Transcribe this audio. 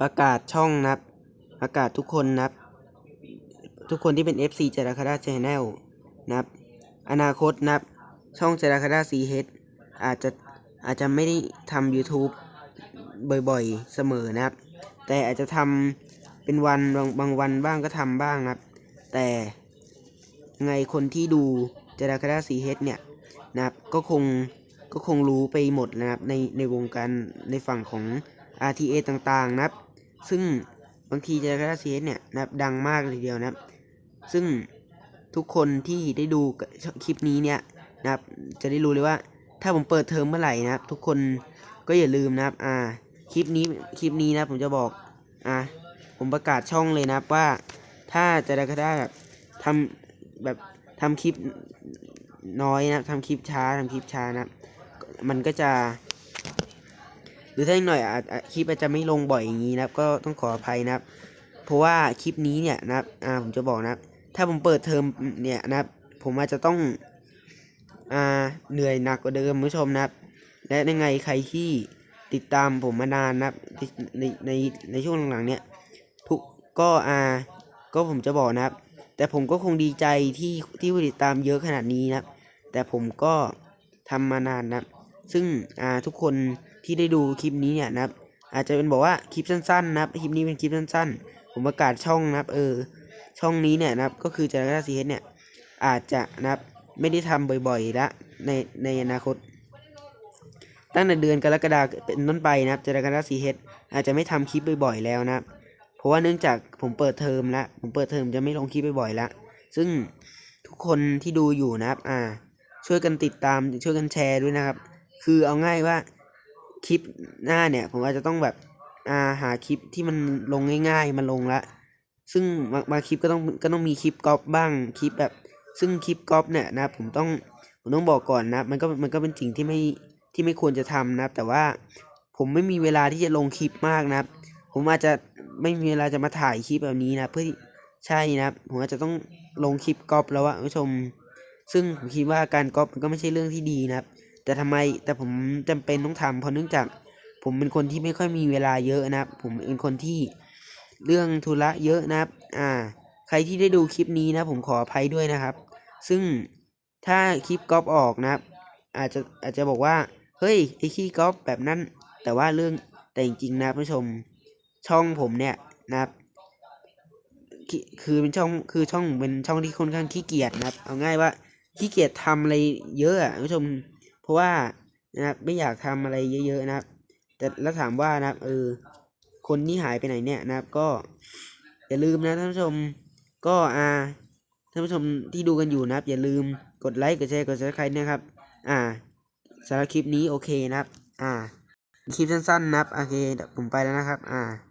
ประกาศช่องนับ ประกาศทุกคนนับ ทุกคนที่เป็น FC จาราคาดาชแนลนับ อนาคตนับ ช่องจาราคาดาซีเฮดอาจจะอาจจะไม่ได้ทำ YouTube บ่อยๆ เสมอนะครับ แต่อาจจะทำเป็นวันบางบางวันบ้างก็ทำบ้างครับ แต่ไงคนที่ดูจาราคาดาซีเฮดเนี่ยนะครับก็คงก็คงรู้ไปหมดนะครับในในวงการในฝั่งของ RTA ต่างๆนะครับ ซึ่งบางทีจาราคาดาซีเฮดเนี่ยนะครับดังมากเลยเดียวนะครับ ซึ่งทุกคนที่ได้ดูคลิปนี้เนี่ยนะครับ จะได้รู้เลยว่า ถ้าผมเปิดเทอมเมื่อไหร่นะครับ ทุกคนก็อย่าลืมนะครับ อ่า คลิปนี้คลิปนี้นะผมจะบอกอ่าผมประกาศช่องเลยนะครับว่าถ้าจะได้ก็ได้แบบทำแบบทำคลิปน้อยนะครับทำคลิปช้าทำคลิปช้านะ มันก็จะ รือถ้าอีกหน่อยอาจคลิปอาจจะไม่ลงบ่อยอย่างนี้นะครับ ก็ต้องขออภัยนะครับ เพราะว่าคลิปนี้เนี่ยนะครับอ่าผมจะบอกนะครับ ถ้าผมเปิดเทอมเนี่ยนะครับ ผมอาจจะต้องอ่าเหนื่อยหนักกว่าเดิมคุณผู้ชมนะครับ และยังไงใครที่ติดตามผมมานานนะครับในในในช่วงหลังๆเนี่ยทุกก็อ่าก็ผมจะบอกนะครับ แต่ผมก็คงดีใจที่ที่ผู้ติดตามเยอะขนาดนี้นะครับ แต่ผมก็ทำมานานนะครับ ซึ่งอ่าทุกคน ที่ได้ดูคลิปนี้เนี่ยนะครับ อาจจะเป็นบอกว่าคลิปสั้นๆนะครับคลิปนี้เป็นคลิปสั้นๆ ผมประกาศช่องนะครับ เออ ช่องนี้เนี่ยนะครับ ก็คือจาราซีเฮดเนี่ย อาจจะนะครับไม่ได้ทำบ่อยๆละในในอนาคต ตั้งแต่เดือนกรกฎาคมเป็นต้นไปนะครับจาราคาซีเฮดอาจจะไม่ทำคลิปบ่อยๆแล้วนะครับ เพราะว่าเนื่องจากผมเปิดเทอมแล้วผมเปิดเทอมจะไม่ลงคลิปบ่อยๆแล้วซึ่งทุกคนที่ดูอยู่นะครับ อ่า ช่วยกันติดตามช่วยกันแชร์ด้วยนะครับ คือเอาง่ายว่า คลิปหน้าเนี่ย ผมอาจจะต้องแบบอ่าหาคลิปที่มันลงง่าย ๆ มาลงละ ซึ่งบางบางคลิปก็ต้องก็ต้องมีคลิปก๊อปบ้างคลิปแบบ ซึ่งคลิปก๊อปเนี่ยนะผมต้องผมต้องบอกก่อนนะมันก็มันก็เป็นสิ่งที่ไม่ที่ไม่ควรจะทำนะครับ แต่ว่าผมไม่มีเวลาที่จะลงคลิปมากนะครับ ผมอาจจะไม่มีเวลาจะมาถ่ายคลิปแบบนี้นะ เพื่อใช่นะครับผมอาจจะต้องลงคลิปก๊อปแล้วอะคุณผู้ชม ซึ่งผมคิดว่าการก๊อปมันก็ไม่ใช่เรื่องที่ดีนะครับ แต่ทำไมแต่ผมจำเป็นต้องทำเพราะเนื่องจาก ผมเป็นคนที่ไม่ค่อยมีเวลาเยอะนะครับ ผมเป็นคนที่เรื่องธุระเยอะนะครับ อ่า ใครที่ได้ดูคลิปนี้นะ ผมขออภัยด้วยนะครับ ซึ่งถ้าคลิปก๊อปออกนะครับ อาจจะอาจจะบอกว่า เฮ้ยไอ้ขี้ก๊อปแบบนั้น แต่ว่าเรื่องแต่จริงๆนะผู้ชมช่องผมเนี่ยนะครับคือเป็นช่องคือช่องเป็นช่องที่ค่อนข้างขี้เกียจนะครับ เอาง่ายว่าขี้เกียจทำอะไรเยอะอะผู้ชม ราะว่านะครับไม่อยากทำอะไรเยอะๆนะครับ แต่แล้วถามว่านะครับเออคนที่หายไปไหนเนี่ยนะครับ ก็อย่าลืมนะท่านผู้ชมก็อ่าท่านผู้ชมที่ดูกันอยู่นะครับ อย่าลืมกดไลค์กดแชร์กดซับสไครต์นะครับ อ่าสำหรับคลิปนี้โอเคนะครับ อ่า คลิปสั้นๆนะครับโอเคผมไปแล้วนะครับ อ่า